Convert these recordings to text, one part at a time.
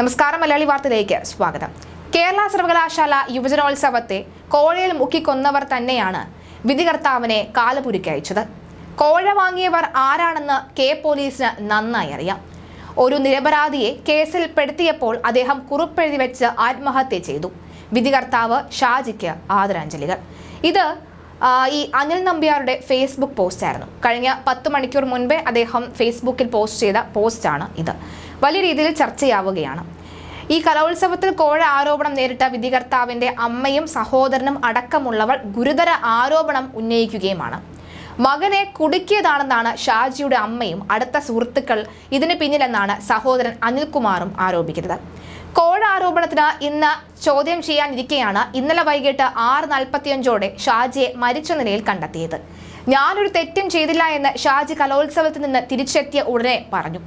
നമസ്കാരം മലയാളി വാർത്തയിലേക്ക് സ്വാഗതം. കേരള സർവകലാശാല യുവജനോത്സവത്തെ കോഴയിൽ മുക്കിക്കൊന്നവർ തന്നെയാണ് വിധികർത്താവിനെ കാലപുരിക്കയച്ചത് കോഴ വാങ്ങിയവർ ആരാണെന്ന് കെ പോലീസിന് നന്നായി അറിയാം. ഒരു നിരപരാധിയെ കേസിൽ പെടുത്തിയപ്പോൾ അദ്ദേഹം കുറിപ്പെഴുതി വെച്ച് ആത്മഹത്യ ചെയ്തു. വിധികർത്താവ് ഷാജിക്ക് ആദരാഞ്ജലികൾ. ഇത് ഈ അനിൽ നമ്പ്യാരുടെ ഫേസ്ബുക്ക് പോസ്റ്റായിരുന്നു കഴിഞ്ഞ പത്ത് മണിക്കൂർ മുൻപേ അദ്ദേഹം ഫേസ്ബുക്കിൽ പോസ്റ്റ് ചെയ്ത പോസ്റ്റാണ് ഇത്. വലിയ രീതിയിൽ ചർച്ചയാവുകയാണ്. ഈ കലോത്സവത്തിൽ കോഴ ആരോപണം നേരിട്ട വിധികർത്താവിന്റെ അമ്മയും സഹോദരനും അടക്കമുള്ളവർ ഗുരുതര ആരോപണം ഉന്നയിക്കുകയുമാണ്. മകനെ കുടുക്കിയതാണെന്നാണ് ഷാജിയുടെ അമ്മയും അടുത്ത സുഹൃത്തുക്കൾ ഇതിന് പിന്നിലെന്നാണ് സഹോദരൻ അനിൽകുമാറും ആരോപിക്കുന്നത്. കോഴ ആരോപണത്തിന് ഇന്ന് ചോദ്യം ചെയ്യാനിരിക്കെയാണ്. ഇന്നലെ വൈകിട്ട് ആറ് നാൽപ്പത്തിയഞ്ചോടെ ഷാജിയെ മരിച്ച നിലയിൽ കണ്ടെത്തിയത്. ഞാനൊരു തെറ്റും ചെയ്തില്ല എന്ന് ഷാജി കലോത്സവത്തിൽ നിന്ന് തിരിച്ചെത്തിയ ഉടനെ പറഞ്ഞു.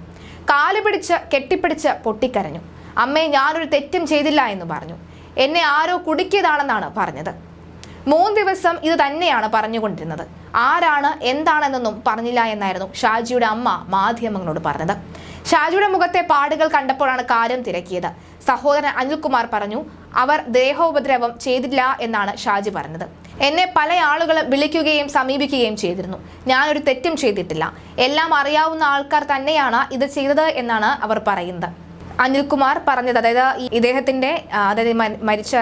കാൽ പിടിച്ച് കെട്ടിപ്പിടിച്ച് പൊട്ടിക്കരഞ്ഞു. അമ്മേ ഞാനൊരു തെറ്റും ചെയ്തില്ല എന്ന് പറഞ്ഞു. എന്നെ ആരോ കുടുക്കിയതാണെന്നാണ് പറഞ്ഞത്. മൂന്ന് ദിവസം ഇത് തന്നെയാണ് പറഞ്ഞുകൊണ്ടിരുന്നത്. ആരാണ് എന്താണെന്നൊന്നും പറഞ്ഞില്ല എന്നായിരുന്നു ഷാജിയുടെ അമ്മ മാധ്യമങ്ങളോട് പറഞ്ഞത്. ഷാജിയുടെ മുഖത്തെ പാടുകൾ കണ്ടപ്പോഴാണ് കാര്യം തിരക്കിയത്. സഹോദരൻ അനിൽകുമാർ പറഞ്ഞു അവർ ദേഹോപദ്രവം ചെയ്തില്ല എന്നാണ് ഷാജി പറഞ്ഞത്. എന്നെ പല ആളുകളും വിളിക്കുകയും സമീപിക്കുകയും ചെയ്തിരുന്നു. ഞാനൊരു തെറ്റും ചെയ്തിട്ടില്ല. എല്ലാം അറിയാവുന്ന ആൾക്കാർ തന്നെയാണ് ഇത് ചെയ്തത് എന്നാണ് അവർ പറയുന്നത്. അനിൽകുമാർ പറഞ്ഞത് അതായത് ഈ ഇദ്ദേഹത്തിന്റെ അതായത് മരിച്ച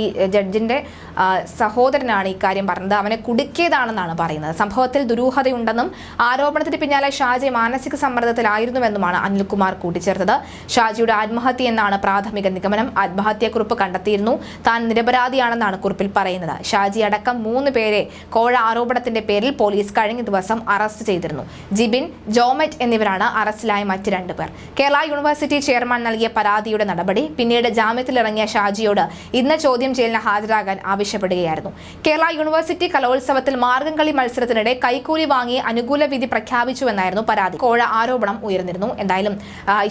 ഈ ജഡ്ജിന്റെ ആ, സഹോദരനാണ് ഈ കാര്യം പറഞ്ഞത്. അവനെ കുടുക്കിയതാണെന്നാണ് പറയുന്നത്. സംഭവത്തിൽ ദുരൂഹതയുണ്ടെന്നും ആരോപണത്തിന് പിന്നാലെ ഷാജി മാനസിക സമ്മർദ്ദത്തിലായിരുന്നുവെന്നുമാണ് അനിൽകുമാർ കൂട്ടിച്ചേർത്തത്. ഷാജിയുടെ ആത്മഹത്യ എന്നാണ് പ്രാഥമിക നിഗമനം. ആത്മഹത്യാക്കുറിപ്പ് കണ്ടെത്തിയിരുന്നു. താൻ നിരപരാധിയാണെന്നാണ് കുറിപ്പിൽ പറയുന്നത്. ഷാജി അടക്കം മൂന്ന് പേരെ കോഴ ആരോപണത്തിന്റെ പേരിൽ പോലീസ് കഴിഞ്ഞ ദിവസം അറസ്റ്റ് ചെയ്തിരുന്നു. ജിബിൻ ജോമറ്റ് എന്നിവരാണ് അറസ്റ്റിലായ മറ്റ് രണ്ടുപേർ കേരള യൂണിവേഴ്സിറ്റി ചെയർമാൻ നൽകിയ പരാതിയുടെ നടപടി പിന്നീട് ജാമ്യത്തിലിറങ്ങിയ ഷാജിയോട് ഇന്ന് ചോദ്യം ചെയ്യലിന് ഹാജരാകാൻ ആവശ്യപ്പെടുകയായിരുന്നു. കേരള യൂണിവേഴ്സിറ്റി കലോത്സവത്തിൽ മാർഗംകളി മത്സരത്തിനിടെ കൈക്കൂലി വാങ്ങി അനുകൂല വിധി പ്രഖ്യാപിച്ചുവെന്നായിരുന്നു പരാതി. കോഴ ആരോപണം ഉയർന്നിരുന്നു. എന്തായാലും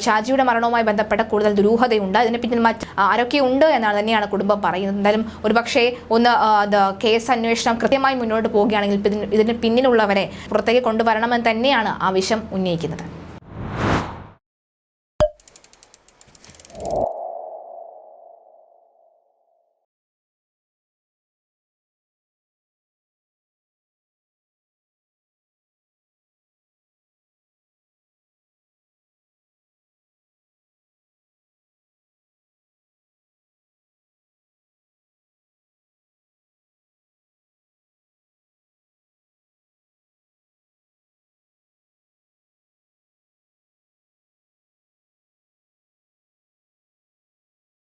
ഷാജിയുടെ മരണവുമായി ബന്ധപ്പെട്ട കൂടുതൽ ദുരൂഹതയുണ്ട്. അതിന് പിന്നിൽ മറ്റ് ആരൊക്കെ ഉണ്ട് എന്നാണ് തന്നെയാണ് കുടുംബം പറയുന്നത്. എന്തായാലും ഒരുപക്ഷെ ഒന്ന് കേസ് അന്വേഷണം കൃത്യമായി മുന്നോട്ട് പോവുകയാണെങ്കിൽ ഇതിന് പിന്നിലുള്ളവരെ പുറത്തേക്ക് കൊണ്ടുവരണമെന്ന് തന്നെയാണ് ആവശ്യം ഉന്നയിക്കുന്നത്.